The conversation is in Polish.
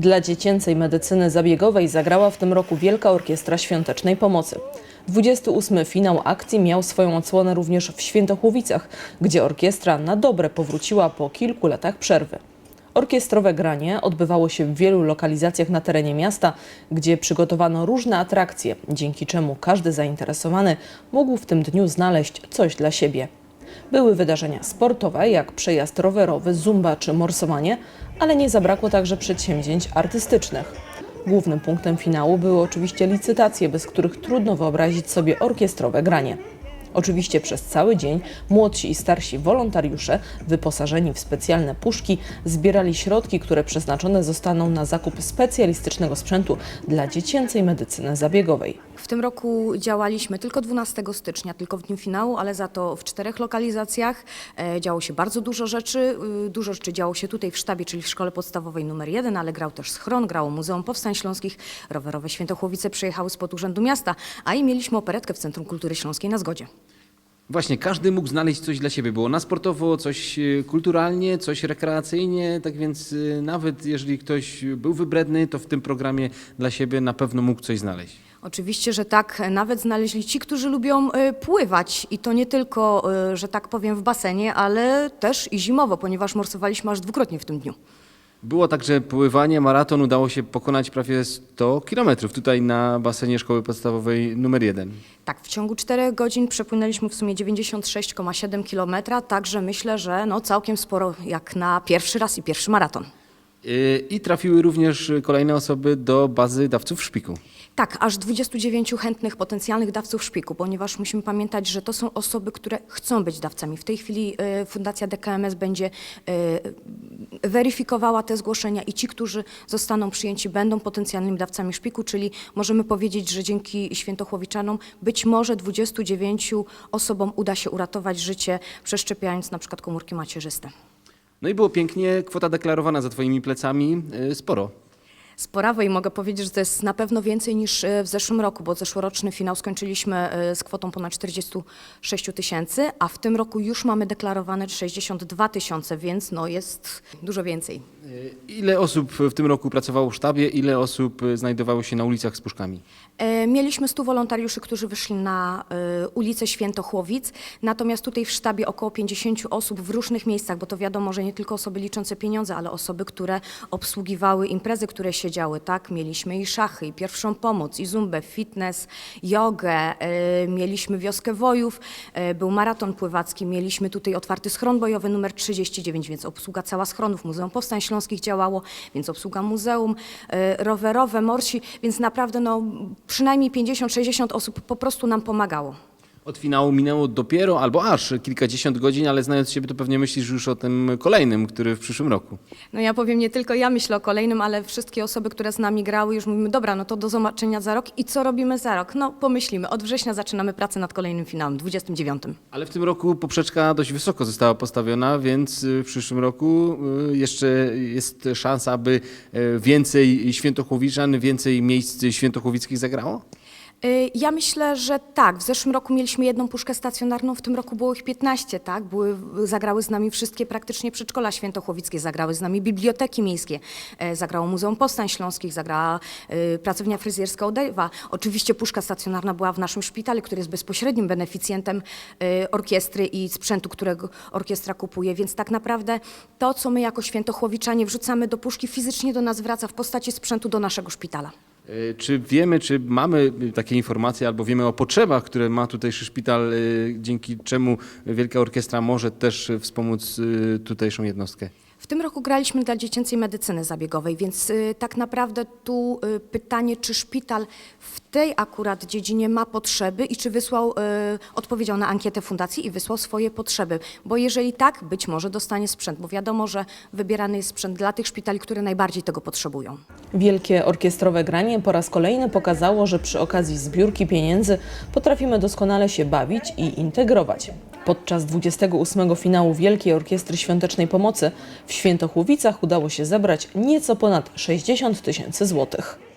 Dla dziecięcej medycyny zabiegowej zagrała w tym roku Wielka Orkiestra Świątecznej Pomocy. 28. finał akcji miał swoją odsłonę również w Świętochłowicach, gdzie orkiestra na dobre powróciła po kilku latach przerwy. Orkiestrowe granie odbywało się w wielu lokalizacjach na terenie miasta, gdzie przygotowano różne atrakcje, dzięki czemu każdy zainteresowany mógł w tym dniu znaleźć coś dla siebie. Były wydarzenia sportowe, jak przejazd rowerowy, zumba czy morsowanie, ale nie zabrakło także przedsięwzięć artystycznych. Głównym punktem finału były oczywiście licytacje, bez których trudno wyobrazić sobie orkiestrowe granie. Oczywiście przez cały dzień młodsi i starsi wolontariusze, wyposażeni w specjalne puszki, zbierali środki, które przeznaczone zostaną na zakup specjalistycznego sprzętu dla dziecięcej medycyny zabiegowej. W tym roku działaliśmy tylko 12 stycznia, tylko w dniu finału, ale za to w czterech lokalizacjach e, działo się bardzo dużo rzeczy. Y, Dużo rzeczy działo się tutaj w sztabie, czyli w szkole podstawowej numer 1, ale grał też schron, grało Muzeum Powstań Śląskich, rowerowe Świętochłowice przyjechały spod Urzędu Miasta, a i mieliśmy operetkę w Centrum Kultury Śląskiej na Zgodzie. Właśnie, każdy mógł znaleźć coś dla siebie. Było na sportowo, coś e, kulturalnie, coś rekreacyjnie, tak więc e, nawet jeżeli ktoś był wybredny, to w tym programie dla siebie na pewno mógł coś znaleźć. Oczywiście, że tak, nawet znaleźli ci, którzy lubią e, pływać i to nie tylko, że tak powiem, w basenie, ale też i zimowo, ponieważ morsowaliśmy aż dwukrotnie w tym dniu. Było także pływanie, maraton, udało się pokonać prawie 100 kilometrów tutaj na basenie szkoły podstawowej numer 1. Tak, w ciągu 4 godzin przepłynęliśmy w sumie 96,7 km, także myślę, że no całkiem sporo jak na pierwszy raz i pierwszy maraton. E, I trafiły również kolejne osoby do bazy dawców szpiku. Tak, aż 29 chętnych potencjalnych dawców szpiku, ponieważ musimy pamiętać, że to są osoby, które chcą być dawcami. W tej chwili e, Fundacja DKMS będzie e, weryfikowała te zgłoszenia i ci, którzy zostaną przyjęci, będą potencjalnymi dawcami szpiku, czyli możemy powiedzieć, że dzięki Świętochłowiczanom być może 29 osobom uda się uratować życie, przeszczepiając na przykład komórki macierzyste. No i było pięknie, kwota deklarowana za Twoimi plecami e, sporo. Sporawe i mogę powiedzieć, że to jest na pewno więcej niż e, w zeszłym roku, bo zeszłoroczny finał skończyliśmy e, z kwotą ponad 46 tysięcy, a w tym roku już mamy deklarowane 62 tysiące, więc no jest dużo więcej. E, Ile osób w tym roku pracowało w sztabie, ile osób znajdowało się na ulicach z puszkami? Mieliśmy 100 wolontariuszy, którzy wyszli na ulicę Świętochłowic, natomiast tutaj w sztabie około 50 osób w różnych miejscach, bo to wiadomo, że nie tylko osoby liczące pieniądze, ale osoby, które obsługiwały imprezy, które się działy, tak? Mieliśmy i szachy, i pierwszą pomoc, i zumbę, fitness, jogę, e, mieliśmy wioskę wojów, e, był maraton pływacki, mieliśmy tutaj otwarty schron bojowy numer 39, więc obsługa cała schronów, Muzeum Powstań Śląskich działało, więc obsługa muzeum, e, rowerowe, morsi, więc naprawdę no, przynajmniej 50-60 osób po prostu nam pomagało. Od finału minęło dopiero albo aż kilkadziesiąt godzin, ale znając siebie, to pewnie myślisz już o tym kolejnym, który w przyszłym roku. No ja powiem, nie tylko ja myślę o kolejnym, ale wszystkie osoby, które z nami grały, już mówimy, dobra, no to do zobaczenia za rok i co robimy za rok? No pomyślimy, od września zaczynamy pracę nad kolejnym finałem, 29. Ale w tym roku poprzeczka dość wysoko została postawiona, więc y, w przyszłym roku y, jeszcze jest szansa, aby y, więcej świętochłowiczan, więcej miejsc świętochłowickich zagrało? Y, Ja myślę, że tak. W zeszłym roku mieliśmy jedną puszkę stacjonarną, w tym roku było ich 15, tak? Były, zagrały z nami wszystkie praktycznie przedszkola świętochłowickie, zagrały z nami biblioteki miejskie, e, zagrało Muzeum Powstań Śląskich, zagrała e, pracownia fryzjerska Odejwa. Oczywiście puszka stacjonarna była w naszym szpitalu, który jest bezpośrednim beneficjentem e, orkiestry i sprzętu, którego orkiestra kupuje, więc tak naprawdę to, co my jako świętochłowiczanie wrzucamy do puszki, fizycznie do nas wraca w postaci sprzętu do naszego szpitala. Y, Czy wiemy, czy mamy takie informacje, albo wiemy o potrzebach, które ma tutejszy szpital, y, dzięki czemu Wielka Orkiestra może też wspomóc y, tutejszą jednostkę? W tym roku graliśmy dla dziecięcej medycyny zabiegowej, więc tak naprawdę tu pytanie, czy szpital w tej akurat dziedzinie ma potrzeby i czy wysłał, odpowiedział na ankietę fundacji i wysłał swoje potrzeby. Bo jeżeli tak, być może dostanie sprzęt, bo wiadomo, że wybierany jest sprzęt dla tych szpitali, które najbardziej tego potrzebują. Wielkie orkiestrowe granie po raz kolejny pokazało, że przy okazji zbiórki pieniędzy potrafimy doskonale się bawić i integrować. Podczas 28 finału Wielkiej Orkiestry Świątecznej Pomocy w Świętochłowicach udało się zebrać nieco ponad 60 tysięcy złotych.